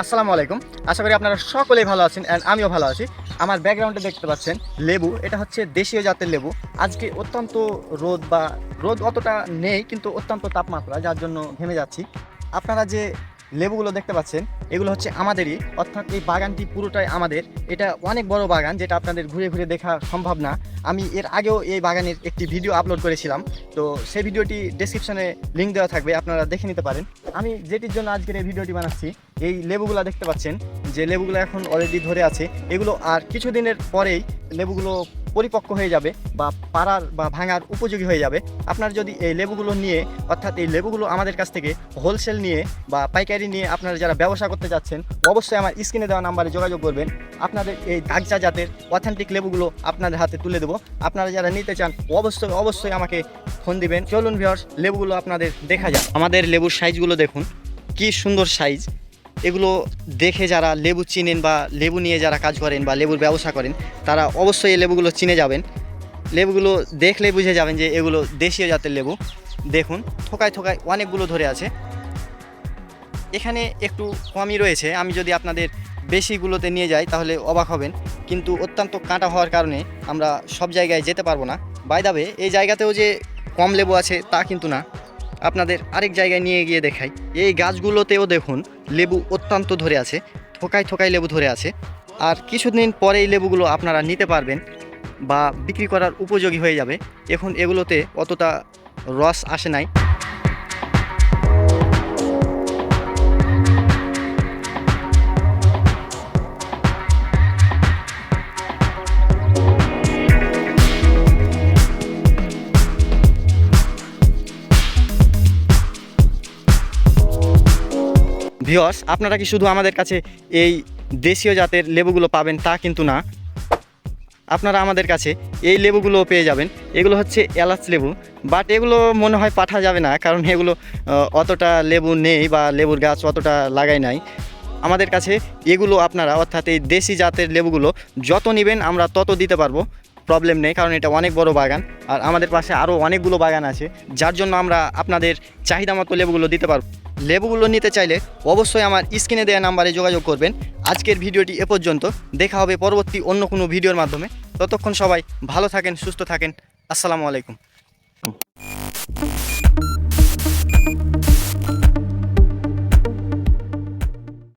আসসালামু আলাইকুম। আশা করি আপনারা সকলেই ভালো আছেন অ্যান্ড আমিও ভালো আছি। আমার ব্যাকগ্রাউন্ডে দেখতে পাচ্ছেন লেবু। এটা হচ্ছে দেশীয় জাতের লেবু। আজকে অত্যন্ত রোদ বা রোদ অতটা নেই, কিন্তু অত্যন্ত তাপমাত্রা, যার জন্য ঘেমে যাচ্ছি। আপনারা যে লেবুগুলো দেখতে পাচ্ছেন, এগুলো হচ্ছে আমাদেরই, অর্থাৎ এই বাগানটি পুরোটাই আমাদের। এটা অনেক বড় বাগান যেটা আপনাদের ঘুরে ঘুরে দেখা সম্ভব না। আমি এর আগেও এই বাগানের একটি ভিডিও আপলোড করেছিলাম, তো সেই ভিডিওটি ডেসক্রিপশনে লিঙ্ক দেওয়া থাকবে, আপনারা দেখে নিতে পারেন। আমি যেটির জন্য আজকের এই ভিডিওটি বানাচ্ছি, এই লেবুগুলো দেখতে পাচ্ছেন, যে লেবুগুলো এখন অলরেডি ধরে আছে, এগুলো আর কিছুদিনের পরেই লেবুগুলো পরিপক্ক হয়ে যাবে বা পাড়ার বা ভাঙার উপযোগী হয়ে যাবে। আপনার যদি এই লেবুগুলো নিয়ে, অর্থাৎ এই লেবুগুলো আমাদের কাছ থেকে হোলসেল নিয়ে বা পাইকারি নিয়ে আপনারা যারা ব্যবসা করতে যাচ্ছেন, অবশ্যই আমার স্ক্রিনে দেওয়া নাম্বারে যোগাযোগ করবেন। আপনাদের এই দাগজা জাতের অথেন্টিক লেবুগুলো আপনাদের হাতে তুলে দেবো। আপনারা যারা নিতে চান, অবশ্যই অবশ্যই আমাকে ফোন দিবেন। চলুন ভিওর্স লেবুগুলো আপনাদের দেখা যাক। আমাদের লেবুর সাইজগুলো দেখুন। কি সুন্দর সাইজ এগুলো দেখে যারা লেবু চিনেন বা লেবু নিয়ে যারা কাজ করেন বা লেবুর ব্যবসা করেন, তারা অবশ্যই এই লেবুগুলো চিনে যাবেন। লেবুগুলো দেখলে বুঝে যাবেন যে এগুলো দেশীয় জাতের লেবু। দেখুন, থোকায় থোকায় অনেকগুলো ধরে আছে। এখানে একটু কমই রয়েছে। আমি যদি আপনাদের বেশিগুলোতে নিয়ে যাই, তাহলে অবাক হবেন। কিন্তু অত্যন্ত কাঁটা হওয়ার কারণে আমরা সব জায়গায় যেতে পারব না। বাইদাবে এই জায়গাতেও যে কম লেবু আছে, তা কিন্তু না। আপনাদের আরেক জায়গায় নিয়ে গিয়ে দেখাই। এই গাছগুলোতেও দেখুন লেবু অত্যন্ত ধরে আছে, থোকায় থোকায় লেবু ধরে আছে। আর কিছুদিন পরে এই লেবুগুলো আপনারা নিতে পারবেন বা বিক্রি করার উপযোগী হয়ে যাবে। এখন এগুলোতে অতটা রস আসে নাই। ভিওস আপনারা কি শুধু আমাদের কাছে এই দেশীয় জাতের লেবুগুলো পাবেন তা কিন্তু না। আপনারা আমাদের কাছে এই লেবুগুলো পেয়ে যাবেন। এগুলো হচ্ছে এলাচ লেবু বাট এগুলো মনে হয় পাঠা যাবে না, কারণ এগুলো অতটা লেবু নেই বা লেবুর গাছ অতটা লাগাই নাই। আমাদের কাছে এগুলো আপনারা, অর্থাৎ এই দেশি জাতের লেবুগুলো, যত নেবেন আমরা তত দিতে পারব। প্রবলেম নেই, কারণ এটা অনেক বড় বাগান, আর আমাদের পাশে আরও অনেকগুলো বাগান আছে, যার জন্য আমরা আপনাদের চাহিদা মতো লেবুগুলো দিতে পারব। লেবুগুলো নিতে চাইলে অবশ্যই আমার স্ক্রিনে দেওয়া নাম্বারে যোগাযোগ করবেন। আজকের ভিডিওটি এ পর্যন্ত। দেখা হবে পরবর্তী অন্য কোনো ভিডিওর মাধ্যমে। ততক্ষণ সবাই ভালো থাকেন, সুস্থ থাকেন। আসসালামু আলাইকুম।